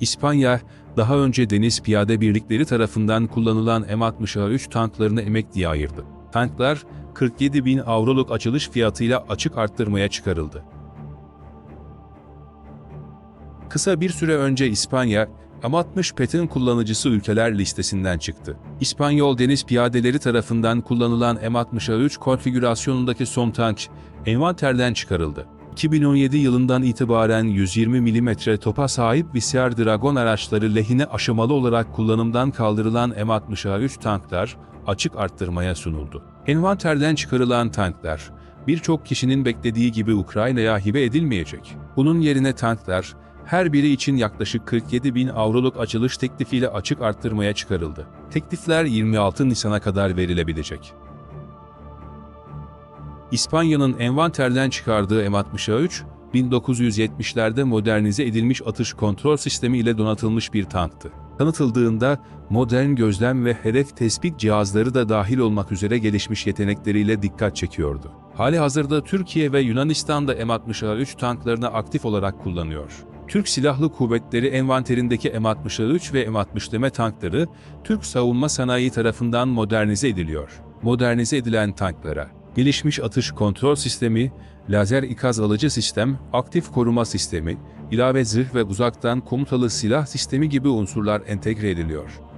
İspanya, daha önce deniz piyade birlikleri tarafından kullanılan M60A3 tanklarını emekliye ayırdı. Tanklar, 47 bin avroluk açılış fiyatıyla açık arttırmaya çıkarıldı. Kısa bir süre önce İspanya, M60 PET'in kullanıcısı ülkeler listesinden çıktı. İspanyol deniz piyadeleri tarafından kullanılan M60A3 konfigürasyonundaki son tank, envanterden çıkarıldı. 2017 yılından itibaren 120 mm topa sahip Visyar Dragon araçları lehine aşamalı olarak kullanımdan kaldırılan M60A3 tanklar açık arttırmaya sunuldu. Envanterden çıkarılan tanklar, birçok kişinin beklediği gibi Ukrayna'ya hibe edilmeyecek. Bunun yerine tanklar, her biri için yaklaşık 47 bin avroluk açılış teklifiyle açık arttırmaya çıkarıldı. Teklifler 26 Nisan'a kadar verilebilecek. İspanya'nın envanterden çıkardığı M60A3, 1970'lerde modernize edilmiş atış kontrol sistemi ile donatılmış bir tanktı. Tanıtıldığında modern gözlem ve hedef tespit cihazları da dahil olmak üzere gelişmiş yetenekleriyle dikkat çekiyordu. Hali hazırda Türkiye ve Yunanistan'da M60A3 tanklarını aktif olarak kullanıyor. Türk Silahlı Kuvvetleri envanterindeki M60A3 ve M60 tankları Türk savunma sanayi tarafından modernize ediliyor. Modernize edilen tanklara gelişmiş atış kontrol sistemi, lazer ikaz alıcı sistem, aktif koruma sistemi, ilave zırh ve uzaktan komutalı silah sistemi gibi unsurlar entegre ediliyor.